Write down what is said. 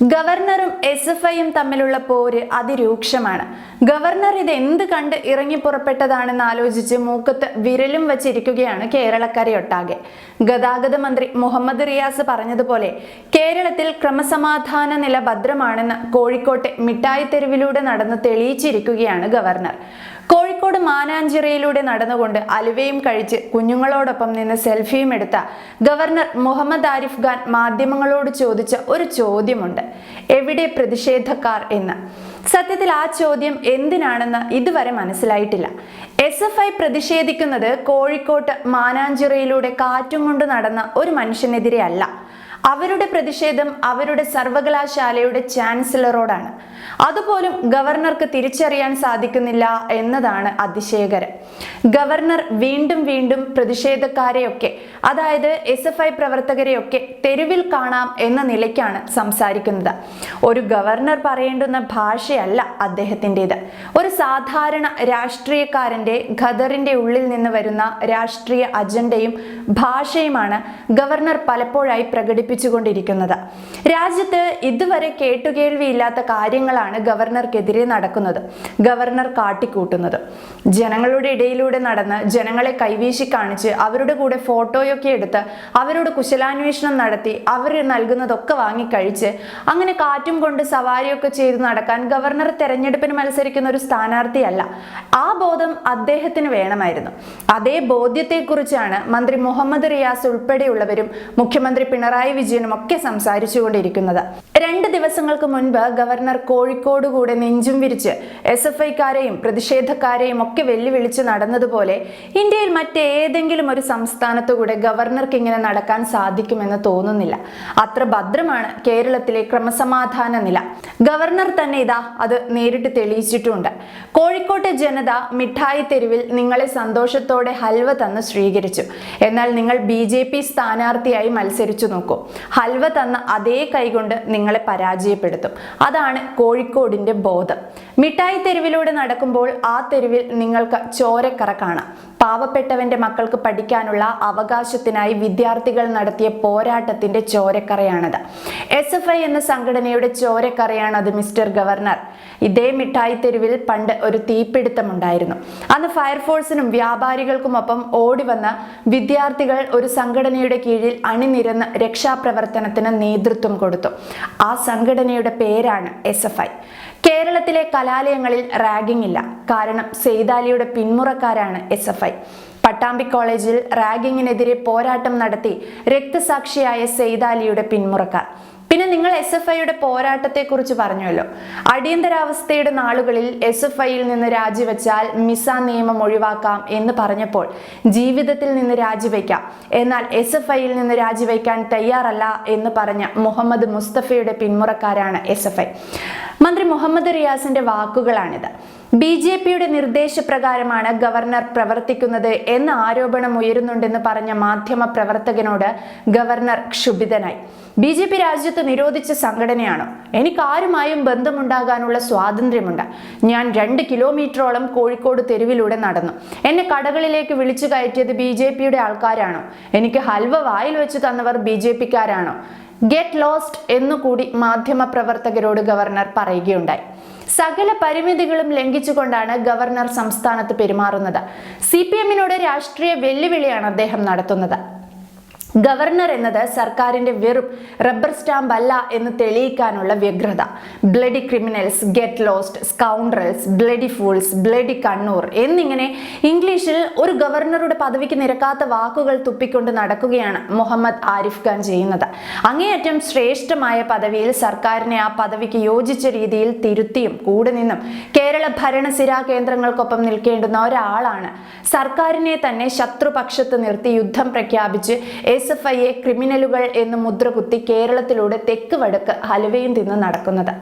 ഗവർണറും S F ഐയും തമ്മിലുള്ള പോര് അതിരൂക്ഷമാണ്. ഗവർണർ ഇത് എന്ത് കണ്ട് ഇറങ്ങി പുറപ്പെട്ടതാണെന്ന് ആലോചിച്ച് മൂക്കത്ത് വിരലും വച്ചിരിക്കുകയാണ് കേരളക്കരയൊട്ടാകെ ഗതാഗത മന്ത്രി മുഹമ്മദ് റിയാസ് പറഞ്ഞതുപോലെ കേരളത്തിൽ ക്രമസമാധാന നില ഭദ്രമാണെന്ന് കോഴിക്കോട്ടെ മിഠായി തെരുവിലൂടെ നടന്ന് തെളിയിച്ചിരിക്കുകയാണ് ഗവർണർ. കോഴിക്കോട് മാനാഞ്ചിറയിലൂടെ നടന്നുകൊണ്ട് അലുവയും കഴിച്ച് കുഞ്ഞുങ്ങളോടൊപ്പം നിന്ന് സെൽഫിയും എടുത്ത ഗവർണർ മുഹമ്മദ് ആരിഫ് ഖാൻ മാധ്യമങ്ങളോട് ചോദിച്ച ഒരു ചോദ്യമുണ്ട്. എവിടെ പ്രതിഷേധക്കാർ എന്ന്. സത്യത്തിൽ ആ ചോദ്യം എന്തിനാണെന്ന് ഇതുവരെ മനസ്സിലായിട്ടില്ല. എസ് എഫ് ഐ പ്രതിഷേധിക്കുന്നത് കോഴിക്കോട്ട് മാനാഞ്ചിറയിലൂടെ കാറ്റും കൊണ്ട് നടന്ന ഒരു മനുഷ്യനെതിരെ അല്ല അവരുടെ പ്രതിഷേധം അവരുടെ സർവകലാശാലയുടെ ചാൻസലറോടാണ്. അതുപോലും ഗവർണർക്ക് തിരിച്ചറിയാൻ സാധിക്കുന്നില്ല എന്നതാണ് അതിശയകരം. ഗവർണർ വീണ്ടും വീണ്ടും പ്രതിഷേധക്കാരെയൊക്കെ അതായത് എസ് എഫ് ഐ പ്രവർത്തകരെയൊക്കെ തെരുവിൽ കാണാം എന്ന നിലയ്ക്കാണ് സംസാരിക്കുന്നത്. ഒരു ഗവർണർ പറയേണ്ടുന്ന ഭാഷയല്ല അദ്ദേഹത്തിന്റെത്. ഒരു സാധാരണ രാഷ്ട്രീയക്കാരന്റെ ഖദറിന്റെ ഉള്ളിൽ നിന്ന് വരുന്ന രാഷ്ട്രീയ അജണ്ടയും ഭാഷയുമാണ് ഗവർണർ പലപ്പോഴായി പ്രകടിപ്പിച്ചുകൊണ്ടിരിക്കുന്നത്. രാജ്യത്ത് ഇതുവരെ കേട്ടുകേൾവിയില്ലാത്ത കാര്യങ്ങളാണ് ഗവർണർക്കെതിരെ നടക്കുന്നത്. ഗവർണർ കാട്ടിക്കൂട്ടുന്നത്. ജനങ്ങളുടെ ഇടയിലൂടെ നടന്ന് ജനങ്ങളെ കൈവീശി കാണിച്ച് അവരുടെ കൂടെ ഫോട്ടോയൊക്കെ എടുത്ത് അവരോട് കുശലാന്വേഷണം നടത്തി അവർ നൽകുന്നതൊക്കെ വാങ്ങിക്കഴിച്ച് അങ്ങനെ കാറ്റും കൊണ്ട് സവാരിയൊക്കെ ചെയ്ത് നടക്കാൻ ഗവർണർ തെരഞ്ഞെടുപ്പിന് മത്സരിക്കുന്ന ഒരു സ്ഥാനാർത്ഥിയല്ല. ആ ബോധം അദ്ദേഹത്തിന് വേണമായിരുന്നു. അതേ ബോധ്യത്തെക്കുറിച്ചാണ് മന്ത്രി മുഹമ്മദ് റിയാസ് ഉൾപ്പെടെയുള്ളവരും മുഖ്യമന്ത്രി പിണറായി വിജയനും ഒക്കെ സംസാരിച്ചുകൊണ്ടിരിക്കുന്നത്. രണ്ട് ദിവസങ്ങൾക്ക് മുൻപ് ഗവർണർ കോഴിക്കോട് കൂടെ നെഞ്ചും വിരിച്ച് എസ് എഫ് ഐക്കാരെയും പ്രതിഷേധക്കാരെയും ഒക്കെ വെല്ലുവിളിച്ച് നടന്നതുപോലെ ഇന്ത്യയിൽ മറ്റേതെങ്കിലും ഒരു സംസ്ഥാനത്തു കൂടെ ഗവർണർക്ക് ഇങ്ങനെ നടക്കാൻ സാധിക്കുമെന്ന് തോന്നുന്നില്ല. അത്ര ഭദ്രമാണ് കേരളത്തിലെ ക്രമസമാധാന നില. ഗവർണർ തന്നെ ഇതാ അത് നേരിട്ട് തെളിയിച്ചിട്ടുണ്ട്. കോഴിക്കോട്ടെ ജനത മിഠായി തെരുവിൽ നിങ്ങളെ സന്തോഷത്തോടെ ഹൽവ തന്ന് സ്വീകരിച്ചു. എന്നാൽ നിങ്ങൾ ബി ജെ പി സ്ഥാനാർത്ഥിയായി മത്സരിച്ചു നോക്കൂ. ഹൽവ തന്ന അതേ കൈകൊണ്ട് നിങ്ങളെ പരാജയപ്പെടുത്തും. അതാണ് കോഴിക്കോടിന്റെ ബോധം. മിഠായി തെരുവിലൂടെ നടക്കുമ്പോൾ ആ തെരുവിൽ നിങ്ങൾക്ക് ചോരക്കറ കാണാം. പാവപ്പെട്ടവന്റെ മക്കൾക്ക് പഠിക്കാനുള്ള അവകാശത്തിനായി വിദ്യാർത്ഥികൾ നടത്തിയ പോരാട്ടത്തിന്റെ ചോരക്കറയാണത്. എസ് എഫ് ഐ എന്ന സംഘടനയുടെ ചോരക്കറയാണത് മിസ്റ്റർ ഗവർണർ. ഇതേ മിഠായി തെരുവിൽ പണ്ട് ഒരു തീപിടുത്തമുണ്ടായിരുന്നു. അന്ന് ഫയർഫോഴ്സിനും വ്യാപാരികൾക്കുമൊപ്പം ഓടി വന്ന വിദ്യാർത്ഥികൾ ഒരു സംഘടനയുടെ കീഴിൽ അണിനിരന്ന് രക്ഷാപ്രവർത്തനത്തിന് നേതൃത്വം കൊടുത്തു. ആ സംഘടനയുടെ പേരാണ് എസ് എഫ് ഐ. കേരളത്തിലെ കലാലയങ്ങളിൽ റാഗിംഗ് ഇല്ല. കാരണം സെയ്താലിയുടെ പിന്മുറക്കാരാണ് എസ് എഫ് ഐ. പട്ടാമ്പി കോളേജിൽ റാഗിങ്ങിനെതിരെ പോരാട്ടം നടത്തി രക്തസാക്ഷിയായ സെയ്താലിയുടെ പിന്മുറക്കാർ. പിന്നെ നിങ്ങൾ എസ് എഫ് ഐയുടെ പോരാട്ടത്തെക്കുറിച്ച് പറഞ്ഞല്ലോ അടിയന്തരാവസ്ഥയുടെ നാളുകളിൽ എസ് എഫ് ഐയിൽ നിന്ന് രാജിവെച്ചാൽ മിസ നിയമം ഒഴിവാക്കാം എന്ന് പറഞ്ഞപ്പോൾ ജീവിതത്തിൽ നിന്ന് രാജിവെക്കാം. എന്നാൽ എസ് എഫ് ഐയിൽ നിന്ന് രാജിവെക്കാൻ തയ്യാറല്ല എന്ന് പറഞ്ഞ മുഹമ്മദ് മുസ്തഫയുടെ പിന്മുറക്കാരാണ് എസ് എഫ് ഐ മന്ത്രി മുഹമ്മദ് റിയാസിന്റെ വാക്കുകളാണിത്. ബി ജെ പിയുടെ നിർദ്ദേശപ്രകാരമാണ് ഗവർണർ പ്രവർത്തിക്കുന്നത് എന്ന ആരോപണം ഉയരുന്നുണ്ടെന്ന് പറഞ്ഞ മാധ്യമ പ്രവർത്തകനോട് ഗവർണർ ക്ഷുഭിതനായി. ബി ജെ പി രാജ്യത്ത് നിരോധിച്ച സംഘടനയാണോ. എനിക്ക് ആരുമായും ബന്ധമുണ്ടാകാനുള്ള സ്വാതന്ത്ര്യമുണ്ട്. ഞാൻ രണ്ട് കിലോമീറ്ററോളം കോഴിക്കോട് തെരുവിലൂടെ നടന്നു. എന്നെ കടകളിലേക്ക് വിളിച്ചു കയറ്റിയത് ബി ജെ പിയുടെ ആൾക്കാരാണോ. എനിക്ക് ഹൽവ വായിൽ വെച്ച് തന്നവർ ബി ജെ പിക്കാരാണോ. ഗെറ്റ് ലോസ്റ്റ് എന്നുകൂടി മാധ്യമ പ്രവർത്തകരോട് ഗവർണർ പറയുകയുണ്ടായി. സകല പരിമിതികളും ലംഘിച്ചുകൊണ്ടാണ് ഗവർണർ സംസ്ഥാനത്ത് പെരുമാറുന്നത്. സി പി എമ്മിനോട് രാഷ്ട്രീയ വെല്ലുവിളിയാണ് അദ്ദേഹം നടത്തുന്നത്. ഗവർണർ എന്നത് സർക്കാരിന്റെ വെറും റബ്ബർ സ്റ്റാമ്പ് അല്ല എന്ന് തെളിയിക്കാനുള്ള വ്യഗ്രത. Bloody criminals get lost scoundrels bloody fools bloody Kannur എന്നിങ്ങനെ ഇംഗ്ലീഷിൽ ഒരു ഗവർണറുടെ പദവിക്ക് നിരക്കാത്ത വാക്കുകൾ തുപ്പിക്കൊണ്ട് നടക്കുകയാണ് മുഹമ്മദ് ആരിഫ് ഖാൻ ചെയ്യുന്നത്. അങ്ങേയറ്റം ശ്രേഷ്ഠമായ പദവിയിൽ സർക്കാരിനെ ആ പദവിക്ക് യോജിച്ച രീതിയിൽ തിരുത്തിയും കൂടെ നിന്നും കേരള ഭരണസിരാ കേന്ദ്രങ്ങൾക്കൊപ്പം നിൽക്കേണ്ടുന്ന ഒരാളാണ്. സർക്കാരിനെ തന്നെ ശത്രുപക്ഷത്ത് നിർത്തി യുദ്ധം പ്രഖ്യാപിച്ച് എസ് ക്രിമിനലുകൾ എന്ന് മുദ്രകുത്തി കേരളത്തിലൂടെ തെക്ക് വടക്ക് ഹലുവയും തിന്ന് നടക്കുന്നത്.